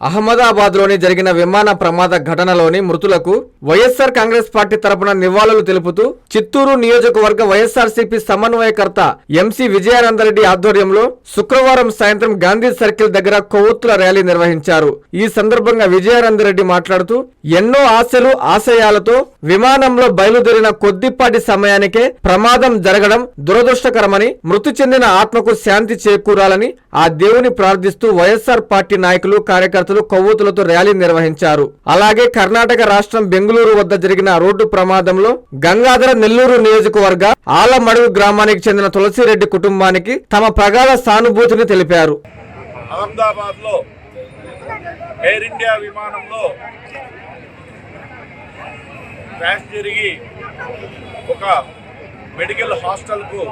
అహ్మదాబాద్లోని జరిగిన విమాన ప్రమాద ఘటనలోని మృతులకు వైఎస్సార్ కాంగ్రెస్ పార్టీ తరపున నివాళులు తెలుపుతూ చిత్తూరు నియోజకవర్గ వైఎస్సార్సీపీ సమన్వయకర్త ఎంసీ విజయానందరెడ్డి ఆధ్వర్యంలో శుక్రవారం సాయంత్రం గాంధీ సర్కిల్ దగ్గర కొవ్వొత్తుల ర్యాలీ నిర్వహించారు. ఈ సందర్భంగా విజయానందరెడ్డి మాట్లాడుతూ ఎన్నో ఆశలు ఆశయాలతో విమానంలో బయలుదేరిన కొద్దిపాటి సమయానికే ప్రమాదం జరగడం దురదృష్టకరమని మృతి చెందిన ఆత్మకు శాంతి చేకూరాలని ఆ దేవుని ప్రార్థిస్తూ వైఎస్సార్ పార్టీ నాయకులు కార్యకర్తలు కొవ్వొత్తులతో ర్యాలీ నిర్వహించారు. అలాగే కర్ణాటక రాష్ట్రం బెంగళూరు వద్ద జరిగిన రోడ్డు ప్రమాదంలో గంగాధర నెల్లూరు నియోజకవర్గ ఆలమడుగు గ్రామానికి చెందిన తులసిరెడ్డి కుటుంబానికి తమ ప్రగాఢ సానుభూతిని తెలిపారు. అహ్మదాబాద్లో ఎయిర్ ఇండియా విమానంలో క్రాష్ జరిగి ఒక మెడికల్ హాస్టల్కు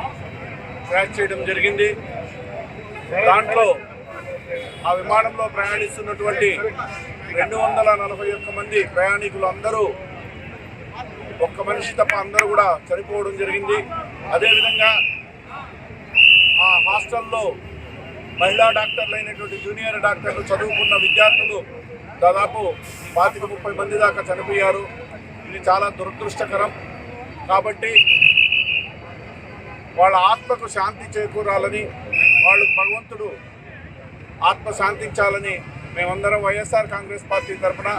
క్రాష్ చేయడం జరిగింది. దాంట్లో ఆ విమానంలో ప్రయాణిస్తున్నటువంటి రెండు వందల నలభై ఒక్క మంది ప్రయాణికులు అందరూ ఒక్క మనిషి తప్ప అందరూ కూడా చనిపోవడం జరిగింది. అదేవిధంగా ఆ హాస్టల్లో మహిళా డాక్టర్లు అయినటువంటి జూనియర్ డాక్టర్లు చదువుకున్న విద్యార్థులు దాదాపు పాతిక ముప్పై మంది దాకా చనిపోయారు. ఇది చాలా దురదృష్టకరం. కాబట్టి వాళ్ళ ఆత్మకు శాంతి చేకూరాలని వాళ్ళకు భగవంతుడు ఆత్మ శాంతించాలని మేమందరం వైఎస్ఆర్ కాంగ్రెస్ పార్టీ తరఫున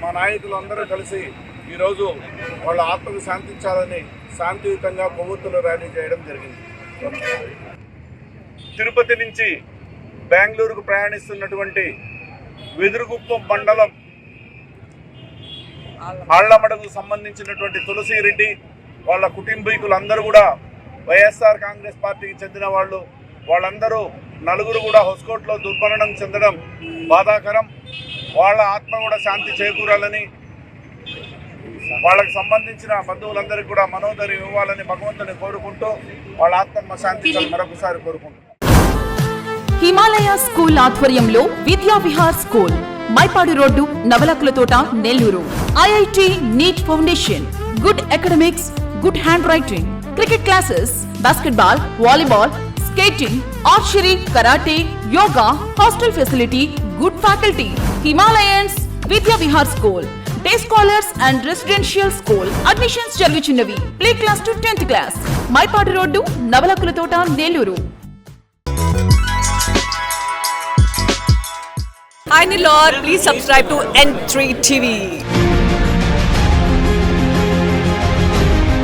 మా నాయకులు అందరూ కలిసి ఈరోజు వాళ్ళ ఆత్మకు శాంతించాలని శాంతియుతంగా కొవ్వొత్తులు ర్యాలీ చేయడం జరిగింది. తిరుపతి నుంచి బెంగళూరుకు ప్రయాణిస్తున్నటువంటి వెదురుగుప్పం మండలం ఆళ్ళమడకు సంబంధించినటువంటి తులసిరెడ్డి వాళ్ళ కుటుంబీకులందరూ కూడా వైఎస్ఆర్ కాంగ్రెస్ పార్టీకి చెందిన వాళ్ళు. వాళ్ళందరూ నలుగురు కూడా హొస్కోట్లో దుర్మరణం చెందడం బాధాకరం. వాళ్ళ ఆత్మ కూడా శాంతి చేకూరాలని వాళ్ళకి సంబంధించిన బంధువులందరికీ కూడా మనోధైర్యం ఇవ్వాలని భగవంతుని కోరుకుంటూ వాళ్ళ ఆత్మ శాంతి మరొకసారి కోరుకుంటూ హిమాలయ స్కూల్ ఆధ్వర్యంలో Vidya Vihar school Mypadu road Navalakula Thota Nellore. IIT NEET foundation good academics good hand writing cricket classes basketball volleyball skating archery karate yoga hostel facility good faculty Himalayans Vidya Vihar school day scholars and residential school admissions జరుగుచున్నవి play class to tenth class Mypadu road Navalakula Thota Nellore. Hi Nilor, please subscribe to N3 TV.